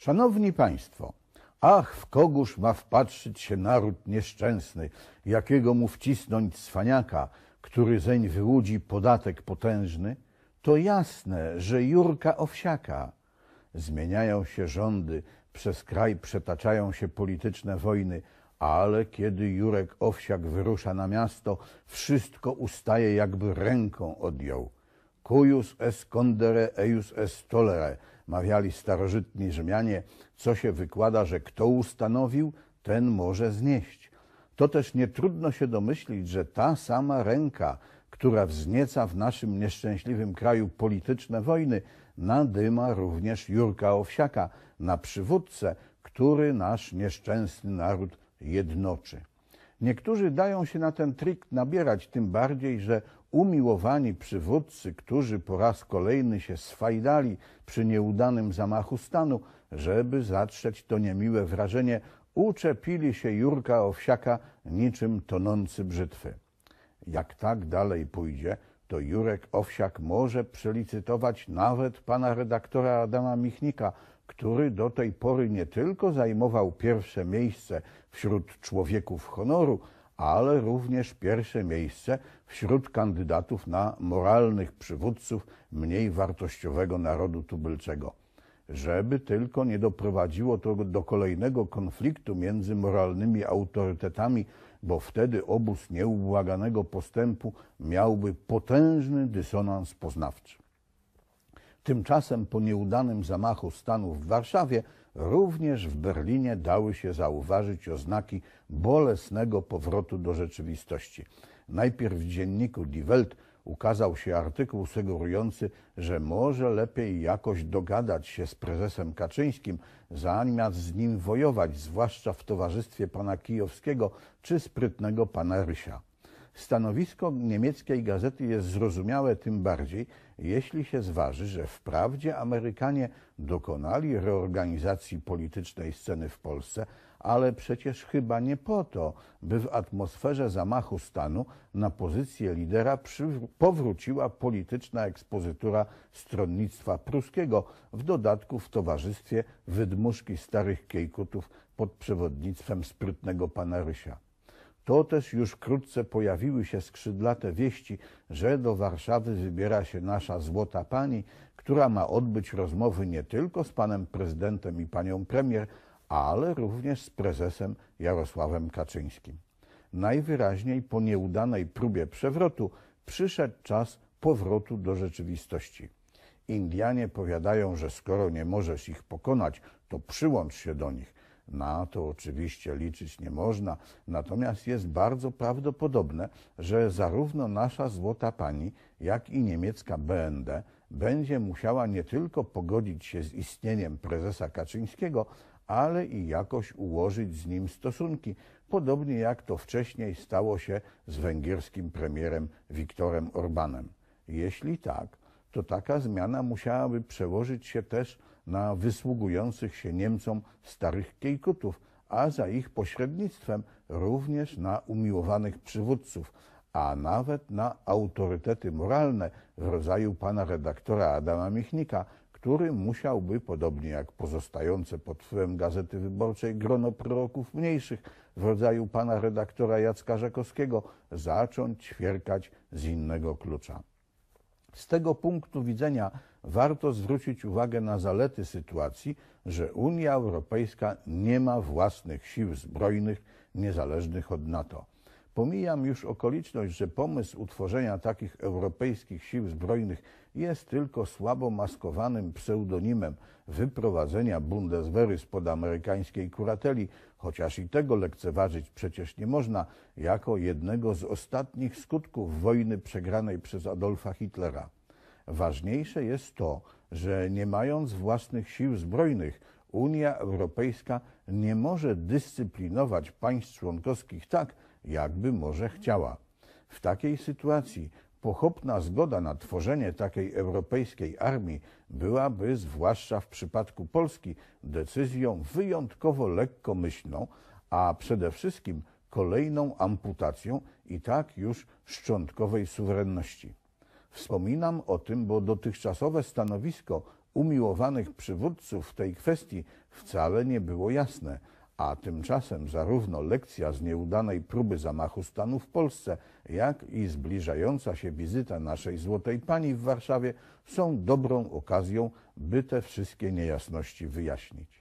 Szanowni Państwo, ach, w kogóż ma wpatrzyć się naród nieszczęsny, jakiego mu wcisnąć cwaniaka, który zeń wyłudzi podatek potężny? To jasne, że Jurka Owsiaka. Zmieniają się rządy, przez kraj przetaczają się polityczne wojny, ale kiedy Jurek Owsiak wyrusza na miasto, wszystko ustaje, jakby ręką odjął. Cuius es condere eius est tolere, mawiali starożytni Rzymianie, co się wykłada, że kto ustanowił, ten może znieść. To też nie trudno się domyślić, że ta sama ręka, która wznieca w naszym nieszczęśliwym kraju polityczne wojny, nadyma również Jurka Owsiaka na przywódcę, który nasz nieszczęsny naród jednoczy. Niektórzy dają się na ten trik nabierać, tym bardziej, że umiłowani przywódcy, którzy po raz kolejny się swajdali przy nieudanym zamachu stanu, żeby zatrzeć to niemiłe wrażenie, uczepili się Jurka Owsiaka niczym tonący brzytwy. Jak tak dalej pójdzie, to Jurek Owsiak może przelicytować nawet pana redaktora Adama Michnika, który do tej pory nie tylko zajmował pierwsze miejsce wśród człowieków honoru, ale również pierwsze miejsce wśród kandydatów na moralnych przywódców mniej wartościowego narodu tubylczego. Żeby tylko nie doprowadziło to do kolejnego konfliktu między moralnymi autorytetami, bo wtedy obóz nieubłaganego postępu miałby potężny dysonans poznawczy. Tymczasem po nieudanym zamachu stanu w Warszawie również w Berlinie dały się zauważyć oznaki bolesnego powrotu do rzeczywistości. Najpierw w dzienniku Die Welt ukazał się artykuł sugerujący, że może lepiej jakoś dogadać się z prezesem Kaczyńskim, zamiast z nim wojować, zwłaszcza w towarzystwie pana Kijowskiego czy sprytnego pana Rysia. Stanowisko niemieckiej gazety jest zrozumiałe tym bardziej, jeśli się zważy, że wprawdzie Amerykanie dokonali reorganizacji politycznej sceny w Polsce, ale przecież chyba nie po to, by w atmosferze zamachu stanu na pozycję lidera powróciła polityczna ekspozytura stronnictwa pruskiego, w dodatku w towarzystwie wydmuszki starych kiejkutów pod przewodnictwem sprytnego pana Rysia. To też już wkrótce pojawiły się skrzydlate wieści, że do Warszawy wybiera się nasza złota pani, która ma odbyć rozmowy nie tylko z panem prezydentem i panią premier, ale również z prezesem Jarosławem Kaczyńskim. Najwyraźniej po nieudanej próbie przewrotu przyszedł czas powrotu do rzeczywistości. Indianie powiadają, że skoro nie możesz ich pokonać, to przyłącz się do nich. Na to oczywiście liczyć nie można, natomiast jest bardzo prawdopodobne, że zarówno nasza złota pani, jak i niemiecka BND będzie musiała nie tylko pogodzić się z istnieniem prezesa Kaczyńskiego, ale i jakoś ułożyć z nim stosunki, podobnie jak to wcześniej stało się z węgierskim premierem Viktorem Orbanem. Jeśli tak, to taka zmiana musiałaby przełożyć się też na wysługujących się Niemcom starych kiejkutów, a za ich pośrednictwem również na umiłowanych przywódców, a nawet na autorytety moralne w rodzaju pana redaktora Adama Michnika, który musiałby, podobnie jak pozostające pod wpływem Gazety Wyborczej grono proroków mniejszych w rodzaju pana redaktora Jacka Rzekowskiego, zacząć ćwierkać z innego klucza. Z tego punktu widzenia warto zwrócić uwagę na zalety sytuacji, że Unia Europejska nie ma własnych sił zbrojnych niezależnych od NATO. Pomijam już okoliczność, że pomysł utworzenia takich europejskich sił zbrojnych jest tylko słabo maskowanym pseudonimem wyprowadzenia Bundeswehry spod amerykańskiej kurateli, chociaż i tego lekceważyć przecież nie można, jako jednego z ostatnich skutków wojny przegranej przez Adolfa Hitlera. Ważniejsze jest to, że nie mając własnych sił zbrojnych, Unia Europejska nie może dyscyplinować państw członkowskich tak, jakby może chciała. W takiej sytuacji pochopna zgoda na tworzenie takiej europejskiej armii byłaby, zwłaszcza w przypadku Polski, decyzją wyjątkowo lekkomyślną, a przede wszystkim kolejną amputacją i tak już szczątkowej suwerenności. Wspominam o tym, bo dotychczasowe stanowisko umiłowanych przywódców w tej kwestii wcale nie było jasne, a tymczasem zarówno lekcja z nieudanej próby zamachu stanu w Polsce, jak i zbliżająca się wizyta naszej Złotej Pani w Warszawie są dobrą okazją, by te wszystkie niejasności wyjaśnić.